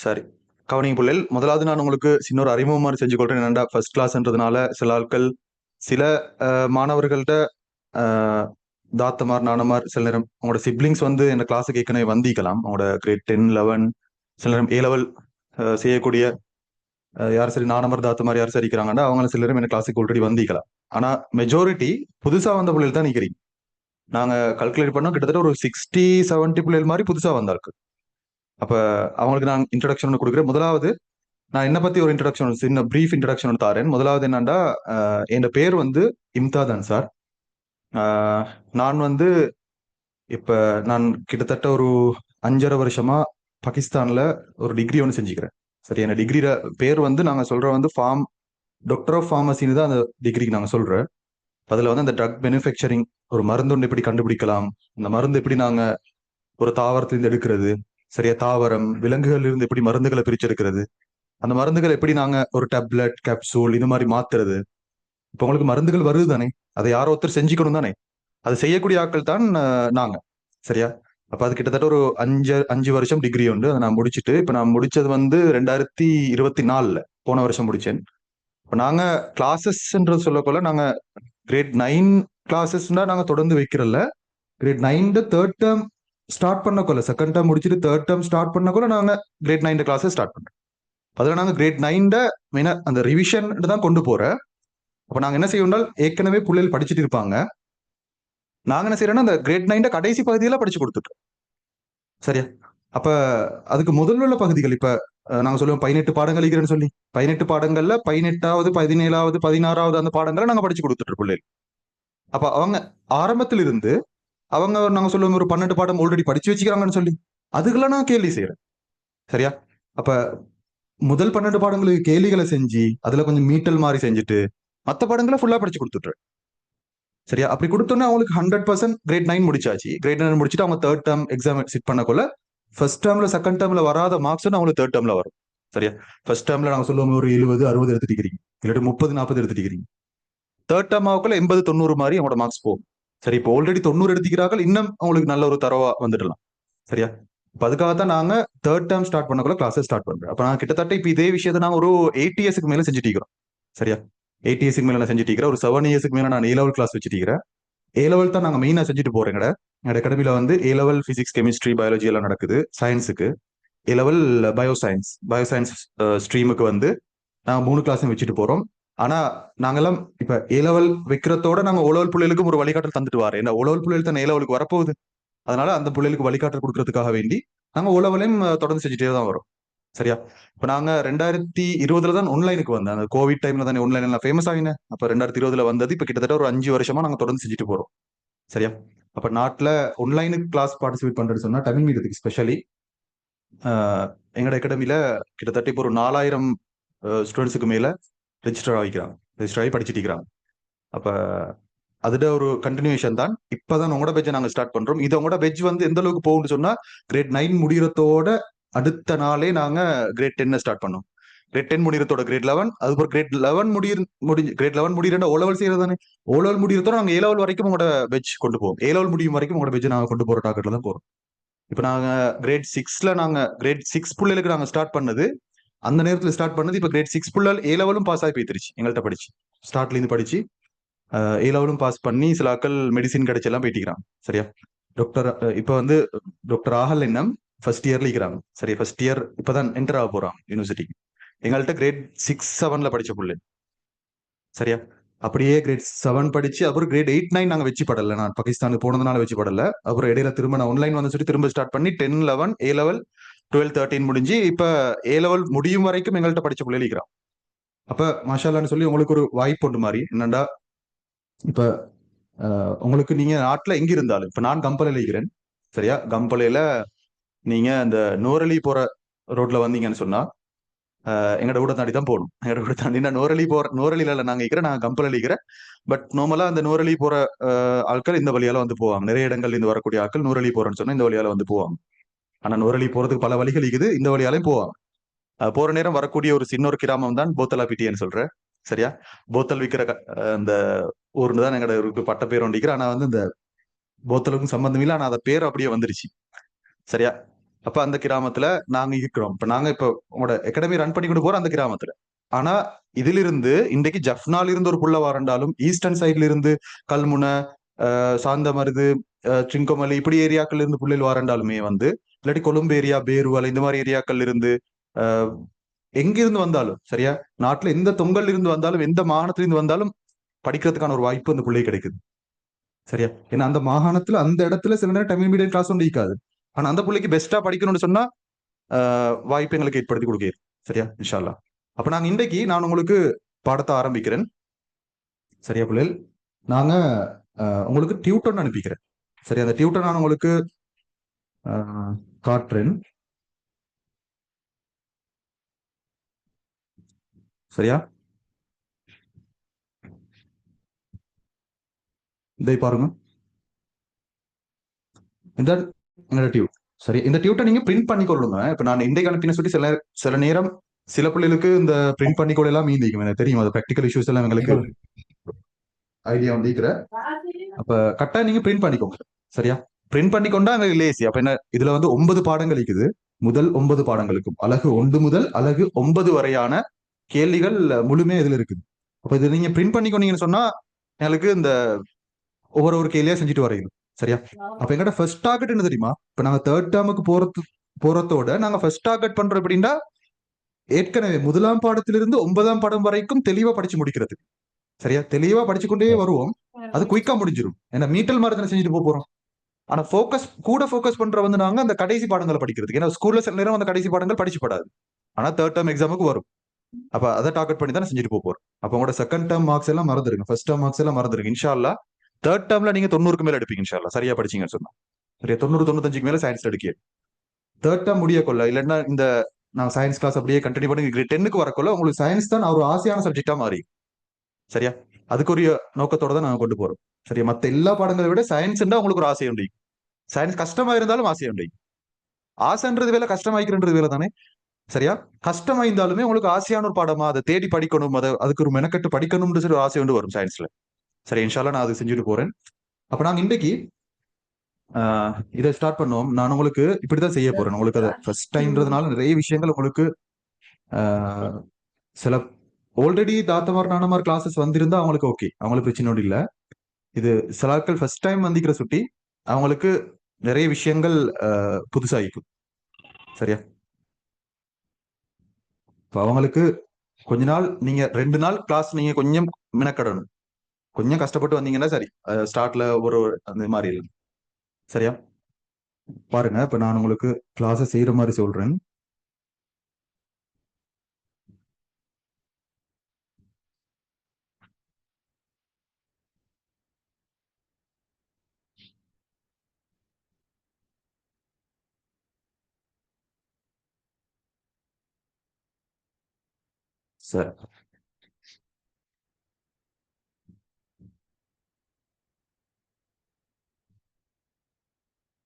சரி. கவனிங் பிள்ளைகள் முதலாவது நான் உங்களுக்கு சின்ன ஒரு அறிமுகம் மாதிரி செஞ்சு கொள்றேன் என்னடா ஃபர்ஸ்ட் கிளாஸ்ன்றதுனால சில ஆட்கள் சில மாணவர்கள்ட்ட தாத்தமார் நானமார் சில நேரம் அவங்களோட சிப்ளிங்ஸ் வந்து இந்த கிளாஸுக்கு ஏற்கனவே வந்திக்கலாம் அவங்களோட கிரேட் டென் லெவன் சில நேரம் ஏ லெவல் செய்யக்கூடிய யார் சரி நானமர் தாத்தமார் யார் சரி இருக்கிறாங்கன்னா அவங்க சில நேரம் என்ன கிளாஸுக்கு ஆல்ரெடி வந்திக்கலாம் ஆனால் மெஜாரிட்டி புதுசாக வந்த பிள்ளைகள் தான் நிற்கிறீங்க நாங்கள் கல்குலேட் பண்ணோம். கிட்டத்தட்ட ஒரு சிக்ஸ்டி 70 பிள்ளைகள் மாதிரி புதுசாக வந்தாருக்கு. அப்போ அவங்களுக்கு நான் இன்ட்ரடக்ஷன் கொடுக்குறேன். முதலாவது நான் என்னை பற்றி ஒரு இன்ட்ரடக்ஷன் சின்ன ப்ரீஃப் இன்ட்ரடக்ஷன் தாரேன். முதலாவது என்னன்னா என் பேர் வந்து இம்தாதான் சார். நான் வந்து இப்போ நான் கிட்டத்தட்ட ஒரு அஞ்சரை வருஷமா பாகிஸ்தானில் ஒரு டிகிரி ஒன்று செஞ்சுக்கிறேன். சரி என்ன டிகிரி பேர் வந்து நாங்கள் சொல்கிற வந்து ஃபார்ம் டாக்டர் ஆஃப் ஃபார்மசின்னு தான் அந்த டிகிரிக்கு நாங்கள் சொல்கிறோம் அதில் வந்து அந்த ட்ரக் மேனுஃபேக்சரிங் ஒரு மருந்து ஒன்று எப்படி கண்டுபிடிக்கலாம்? அந்த மருந்து எப்படி நாங்கள் ஒரு தாவரத்துலேருந்து எடுக்கிறது? சரியா தாவரம் விலங்குகள் இருந்து எப்படி மருந்துகளை பிரிச்செடுக்கிறது? அந்த மருந்துகள் எப்படி நாங்க ஒரு டேப்லெட் கேப்சூல் இது மாதிரி மாத்துறது? இப்போ உங்களுக்கு மருந்துகள் வருது தானே? அதை யாரோ ஒருத்தர் செஞ்சுக்கணும் தானே? அது செய்யக்கூடிய ஆட்கள் தான் நாங்க. சரியா? அப்ப அது கிட்டத்தட்ட ஒரு அஞ்சு அஞ்சு வருஷம் டிகிரி உண்டு. அதை நான் முடிச்சுட்டு இப்ப நான் முடிச்சது வந்து ரெண்டாயிரத்தி இருபத்தி நாலுல போன வருஷம் முடிச்சேன். இப்போ நாங்க கிளாஸஸ்ன்றது சொல்லக்கொள்ள நாங்க கிரேட் நைன் கிளாஸஸ்னா நாங்க தொடர்ந்து வைக்கிறல்ல grade nine third term start பண்ணக்குள்ள second term முடிச்சுட்டு தேர்ட் டேர்ம் ஸ்டார்ட் பண்ணக்குள்ள நாங்கள் கிரேட் நைன் கிளாஸஸ் ஸ்டார்ட் பண்ணுறோம் அதில் நாங்கள் கிரேட் நைன்ட மெயினாக அந்த ரிவிஷன் தான் கொண்டு போகிறேன் அப்போ நாங்கள் என்ன செய்யணும்னால் ஏற்கனவே பிள்ளைகள் படிச்சுட்டு இருப்பாங்க. நாங்கள் என்ன செய்யறோம்னா அந்த கிரேட் நைன்ட கடைசி பகுதியெல்லாம் படிச்சு கொடுத்துட்டோம். சரியா? அப்போ அதுக்கு முதல்ல உள்ள பகுதிகள் இப்போ நாங்கள் சொல்லுவோம் பதினெட்டு பாடங்கள் இருக்கிறேன்னு சொல்லி. பதினெட்டு பாடங்கள்ல பதினெட்டாவது பதினேழாவது பதினாறாவது அந்த பாடங்களை நாங்கள் படிச்சு கொடுத்துட்டு பிள்ளைகள். அப்போ அவங்க ஆரம்பத்திலிருந்து அவங்க நாங்க சொல்லுவோம் ஒரு பன்னெண்டு பாடம் ஆல்ரெடி படிச்சு வச்சுக்கிறாங்கன்னு சொல்லி. அதுக்கெல்லாம் நான் கேள்வி செய்யறேன் சரியா? அப்ப முதல் பன்னெண்டு பாடங்களுக்கு கேள்விகளை செஞ்சு அதுல கொஞ்சம் மீட்டல் மாதிரி செஞ்சுட்டு மத்த பாடங்களை ஃபுல்லா படிச்சு கொடுத்துட்றேன். சரியா? அப்படி கொடுத்தோன்னே அவங்களுக்கு ஹண்ட்ரட் பர்சன்ட் கிரேட் நைன் முடிச்சாச்சு. கிரேட் நைன் முடிச்சுட்டு அவங்க தேர்ட் டேர்ம் எக்ஸாம் சிட் பண்ணக்குள்ள ஃபர்ஸ்ட் டேர்ம்ல செகண்ட் டேர்ம்ல வராத மார்க்ஸ் அவங்களுக்கு தேர்ட் டேர்ம்ல வரும். சரியா? ஃபர்ஸ்ட் டேர்ம்ல நாங்க சொல்லுவோம் ஒரு எழுபது அறுபது எடுத்துட்டு இருக்கிறீங்க. இல்லாட்டி முப்பது நாற்பது எடுத்துட்டு இருக்கிறீங்க. தேர்ட் டேர்ம் ஆகுக்குள்ள எண்பது தொண்ணூறு மாதிரி அவங்களோட மார்க்ஸ் போகும். சரி இப்போ ஆல்ரெடி தொண்ணூறு எடுத்துக்கிறார்கள். இன்னும் அவங்களுக்கு நல்ல ஒரு தரவா வந்துடலாம். சரியா? இப்போ அதுக்காக தான் நாங்க தேர்ட் டேர்ம் ஸ்டார்ட் பண்ணக்குள்ள கிளாஸஸ் ஸ்டார்ட் பண்றோம். அப்போ நான் கிட்டத்தட்ட இப்போ இதே விஷயத்தை நான் ஒரு எயிட் இயர்ஸ்க்கு மேலே செஞ்சுட்டு இருக்கிறோம். சரியா? எயிட் இயர்ஸ்க்கு மேலே நான் செஞ்சுட்டு இருக்கிறேன். ஒரு செவன் இயர்ஸ்க்கு மேலே நான் ஏ லெவல் கிளாஸ் வச்சுட்டு இருக்கிறேன். ஏ லெவல் தான் நாங்கள் மெயினாக செஞ்சுட்டு போறோம் எங்கட எங்கட அகாடமில வந்து A level physics chemistry biology எல்லாம் நடக்குது. சயின்ஸுக்கு A level bio science bio science ஸ்ட்ரீமுக்கு வந்து நாங்கள் மூணு கிளாஸும் வச்சுட்டு போகிறோம் ஆனா நாங்கெல்லாம் இப்ப ஏலவல் லெவல் வைக்கிறதோட நாங்க உழவல் பிள்ளைகளுக்கும் ஒரு வழிகாட்டல் தந்துட்டு வாரு. ஏன்னா உழவல் பிள்ளைகள் தானே ஏலவலுக்கு வரப்போகுது. அதனால அந்த பிள்ளைகளுக்கு வழிகாட்டல் கொடுக்கறதுக்காக வேண்டி நாங்க உழவலையும் தொடர்ந்து செஞ்சுட்டே தான் வரோம். சரியா? இப்ப நாங்க ரெண்டாயிரத்தி இருபதுல தான் ஆன்லைனுக்கு வந்தேன். அந்த கோவிட் டைம்ல தானே ஆன்லைன் ஃபேமஸ் ஆகினேன் அப்ப ரெண்டாயிரத்தி இருபதுல வந்தது. இப்ப கிட்டத்தட்ட ஒரு அஞ்சு வருஷமா நாங்க தொடர்ந்து செஞ்சுட்டு போறோம். சரியா? அப்ப நாட்டுல ஆன்லைனுக்கு கிளாஸ் பார்ட்டிசிபேட் பண்றது சொன்னா தமிழ் மீடியத்துக்கு ஸ்பெஷலி எங்களோட அகாடமியில கிட்டத்தட்ட இப்போ ஒரு நாலாயிரம் ஸ்டூடெண்ட்ஸுக்கு மேல ரெஜிஸ்டர் ஆகிக்கிறாங்க ரெஜிஸ்டர் ஆகி படிச்சுட்டு இருக்கிறாங்க அப்போ அதுட ஒரு கண்டினியூஷன் தான். இப்பதான் உங்களோட பெஜ் நாங்கள் ஸ்டார்ட் பண்றோம். இது உங்களோட பெஜ் வந்து எந்த அளவுக்கு போகும்னு சொன்னா கிரேட் நைன் முடிகிறதோட அடுத்த நாளே நாங்க கிரேட் டென்னை ஸ்டார்ட் பண்ணோம். கிரேட் டென் முடிகிறதோட கிரேட் லெவன் அதுக்கப்புறம் கிரேட் லெவன் முடிய முடிஞ்சு கிரேட் லெவன் முடிகிறா ஓ லெவல் செய்யறது தானே. ஓ லெவல் முடிகிறதோட நாங்கள் ஏ லெவல் வரைக்கும் உங்களோட பெஜ் கொண்டு போவோம். ஏ லெவல் முடியும் வரைக்கும் உங்களோட பெஜ் நாங்கள் கொண்டு போகிற டாக்கெட்ல தான் போகிறோம் இப்போ நாங்கள் கிரேட் சிக்ஸில் நாங்கள் கிரேட் சிக்ஸ் பிள்ளைகளுக்கு நாங்கள் ஸ்டார்ட் பண்ணது அந்த நேரத்தில் ஸ்டார்ட் பண்ணது இப்போ கிரேட் சிக்ஸ் பிள்ளைகள் ஏ லெவலும் பாஸ் ஆகி போயிடுச்சு எங்கள்கிட்ட படிச்சு. ஸ்டார்ட்லேருந்து படிச்சு ஏ லெவலும் பாஸ் பண்ணி சில ஆக்கள் மெடிசின் கிடைச்செல்லாம் போயிட்டுக்கிறாங்க சரியா? டாக்டர் இப்போ வந்து டாக்டர் ஆகல் எண்ணம் ஃபர்ஸ்ட் இயர்ல இருக்கிறாங்க. சரி ஃபர்ஸ்ட் இயர் இப்போதான் என்டர் ஆக போறாங்க யூனிவர்சிட்டிக்கு எங்கள்கிட்ட கிரேட் சிக்ஸ் செவன்ல படிச்ச பிள்ளை. சரியா? அப்படியே கிரேட் செவன் படிச்சு அப்புறம் கிரேட் எயிட் நைன் நாங்கள் வச்சு படல. நான் பாகிஸ்தானுக்கு போனதுனால வச்சு படல. அப்புறம் இடையில திரும்ப நான் ஆன்லைன் வந்து சொல்லி திரும்ப ஸ்டார்ட் பண்ணி ten eleven A level twelve thirteen முடிஞ்சு இப்போ ஏ லெவல் முடியும் வரைக்கும் எங்கள்கிட்ட படிச்ச பிள்ளை இருக்கிறான் அப்ப மாஷாலான்னு சொல்லி உங்களுக்கு ஒரு வாய்ப்பு உண்டு மாதிரி. என்னண்டா இப்போ உங்களுக்கு நீங்க நாட்டில் எங்க இருந்தாலும் இப்போ நான் கம்பலையில் இருக்கிறேன். சரியா? கம்பலையில் நீங்க அந்த நூரலி போற ரோட்ல வந்தீங்கன்னு சொன்னா எங்களோட எங்கட ஊட தாண்டி தான் போகணும். எங்களோட ஊட தாண்டி நான் நூறலி போற நூறலில இருக்கிறேன் நான் கம்பலையில் இருக்கிறேன். பட் நார்மலா அந்த நூரலி போற ஆட்கள் இந்த வழியால வந்து போவாங்க. நிறைய இடங்கள்ல இருந்து வரக்கூடிய ஆட்கள் நூரலி போறேன்னு சொன்னா இந்த வழியால வந்து போவாங்க. ஆனா நூறலி போறதுக்கு பல வழிகள் இருக்குது. இந்த வழியாலையும் போவாங்க போற நேரம் வரக்கூடிய ஒரு சின்ன ஒரு கிராமம் தான் போத்தலாப்பிட்டின்னு சொல்றேன். சரியா? போத்தல் விற்கிற அந்த ஊர்னு தான் எங்கட ஊருக்கு பட்ட பேர் ஒண்டிக்கிறேன் ஆனா வந்து இந்த போத்தலுக்கும் சம்பந்தம் இல்லை. ஆனா அந்த பேர் அப்படியே வந்துருச்சு. சரியா? அப்ப அந்த கிராமத்துல நாங்க இருக்கிறோம். இப்ப நாங்க இப்ப உங்களோட அகாடமி ரன் பண்ணி கொண்டு போறோம் அந்த கிராமத்துல. ஆனா இதிலிருந்து இன்றைக்கு ஜப்னால இருந்து ஒரு புள்ள வாரண்டாலும் ஈஸ்டர்ன் சைட்ல இருந்து கல்முனை சாந்தமருது சிங்கமலை இப்படி ஏரியாக்கள்ல இருந்து புள்ளைகள் வாரண்டாலுமே வந்து இல்லாட்டி கொழும்பு ஏரியா பேருவல் இந்த மாதிரி ஏரியாக்கள் இருந்து எங்கிருந்து வந்தாலும் சரியா? நாட்டுல எந்த தொங்கல் இருந்து வந்தாலும் எந்த மாகாணத்திலிருந்து வந்தாலும் படிக்கிறதுக்கான ஒரு வாய்ப்பு அந்த பிள்ளைக்கு கிடைக்குது. சரியா? ஏன்னா அந்த மாகாணத்துல அந்த இடத்துல சில நேரம் தமிழ் மீடியம் கிளாஸ் ஒன்று இருக்காது ஆனா அந்த பிள்ளைக்கு பெஸ்டா படிக்கணும்னு சொன்னா ஆஹ், வாய்ப்பு எங்களுக்கு ஏற்படுத்தி கொடுக்கிறது சரியா? இன்ஷால்லா அப்ப நாங்க இன்றைக்கு நான் உங்களுக்கு பாடத்தை ஆரம்பிக்கிறேன். சரியா பிள்ளைகள்? நாங்க உங்களுக்கு டியூட்டன் அனுப்பிக்கிறேன். சரி அந்த டியூட்டன் நான் உங்களுக்கு காட்டுறேன் சரியா? இதை பாருங்க. இந்த டியூட் சரி இந்த டியூட்டை நீங்க பிரிண்ட் பண்ணி கொள்ளுங்க. இப்ப நான் இன்றைக்கு அனுப்பின சொல்லி சில சில நேரம் சில பிள்ளைகளுக்கு இந்த பிரிண்ட் பண்ணி கொள்ள எல்லாம் மீந்திக்கும் எனக்கு தெரியும் அது ப்ராக்டிக்கல் இஷ்யூஸ் எல்லாம் எங்களுக்கு ஐடியா வந்துக்கிற அப்ப கரெக்டா நீங்க பிரிண்ட் பண்ணிக்கோங்க. சரியா? பிரிண்ட் பண்ணிக்கொண்டா அங்க லேசி அப்ப என்ன இதுல வந்து ஒன்பது பாடங்கள் இருக்குது. முதல் ஒன்பது பாடங்களுக்கும். அழகு ஒன்று முதல் அழகு ஒன்பது வரையான கேள்விகள் முழுமையா இதுல இருக்குது. அப்ப இது நீங்க பிரிண்ட் பண்ணிக்கொண்டீங்கன்னு சொன்னா எங்களுக்கு இந்த ஒவ்வொரு ஒரு கேள்வியா செஞ்சுட்டு வரையணும் சரியா? அப்ப எங்கட ஃபர்ஸ்ட் டார்கெட் என்ன தெரியுமா? இப்ப நாங்க தேர்ட் டேர்முக்கு போறது போறதோட நாங்க ஃபர்ஸ்ட் டார்கெட் பண்றோம் எப்படின்னா ஏற்கனவே முதலாம் பாடத்திலிருந்து ஒன்பதாம் பாடம் வரைக்கும் தெளிவா படிச்சு முடிக்கிறது சரியா? தெளிவா படிச்சு கொண்டே வருவோம். அது குயிக்கா முடிஞ்சிடும் ஏன்னா மீட்டல் மாதிரி செஞ்சுட்டு போக போறோம். ஆனா ஃபோக்கஸ் கூட ஃபோக்கஸ் பண்ற வந்து நாங்க அந்த கடைசி பாடங்களை படிக்கிறதுக்கு. ஏன்னா ஸ்கூல்ல சில நேரம் அந்த கடைசி பாடங்கள் படிச்சு படாது. ஆனா தேர்ட் டேர்ம் எக்ஸாமுக்கு வரும். அப்ப அதை டார்கெட் பண்ணி தானே செஞ்சுட்டு போக போறோம். அப்ப உங்களோட செகண்ட் டேர்ம் மார்க்ஸ் எல்லாம் மறந்துருங்க. ஃபர்ஸ்ட் டேர்ம் மார்க்ஸ் எல்லாம் மறந்துருங்க. இன்ஷால்லா தேர்ட் டேர்ம்ல நீங்க தொண்ணூறுக்கு மேல எடுப்பீங்க இன்ஷால்லா சரியா படிச்சீங்கன்னு சொன்னா. சரியா? தொண்ணூறு தொண்ணூத்தஞ்சுக்கு மேல சயின்ஸ் எடுக்க தேர்ட் டேர்ம் முடிய கொள்ள இல்லைன்னா இந்த நான் சயின்ஸ் கிளாஸ் அப்படியே கண்டினியூ பண்ணி கிரேட் டென்னுக்கு வரக்குள்ள உங்களுக்கு சயின்ஸ் தான் ஒரு ஆசையான சப்ஜெக்டா மாறி. சரியா? அதுக்குரிய நோக்கத்தோட தான் நாங்க கொண்டு போறோம். சரியா? மத்த எல்லா பாடங்களை விட சயின்ஸ் உங்களுக்கு ஒரு ஆசை உண்டு. சயின்ஸ் கஷ்டமா இருந்தாலும் ஆசை உண்டு. ஆசைன்றது வேலை கஷ்டமாய்க்கிறன்றது வேலை தானே? சரியா? கஷ்டமா இருந்தாலுமே உங்களுக்கு ஆசையான ஒரு பாடமா அதை தேடி படிக்கணும் அதை அதுக்கு ஒரு மெனக்கட்டு படிக்கணும்னு சொல்லி ஒரு ஆசை உண்டு வரும் சயின்ஸ்ல சரி இன்ஷால்லா நான் அதை செஞ்சுட்டு போறேன். அப்ப நாங்க இன்றைக்கு ஆஹ் இதை ஸ்டார்ட் பண்ணுவோம். நான் உங்களுக்கு இப்படிதான் செய்ய போறேன். உங்களுக்கு அதை ஃபர்ஸ்ட் டைம்ன்றதுனால நிறைய விஷயங்கள் உங்களுக்கு சில ஆல்ரெடி தாத்தமார் நானமார் கிளாஸஸ் வந்திருந்தா அவங்களுக்கு ஓகே அவங்களுக்கு பிரச்சனை இல்லை. இது சில ஆட்கள் ஃபர்ஸ்ட் டைம் வந்திக்கிற சுட்டி அவங்களுக்கு நிறைய விஷயங்கள் புதுசாகிக்கும். சரியா? இப்போ அவங்களுக்கு கொஞ்ச நாள் நீங்க ரெண்டு நாள் கிளாஸ் நீங்க கொஞ்சம் மெனக்கடணும். கொஞ்சம் கஷ்டப்பட்டு வந்தீங்கன்னா சரி. ஸ்டார்ட்ல ஒரு அந்த மாதிரி இல்லை. சரியா? பாருங்க இப்ப நான் உங்களுக்கு கிளாஸை செய்யற மாதிரி சொல்றேன். சரி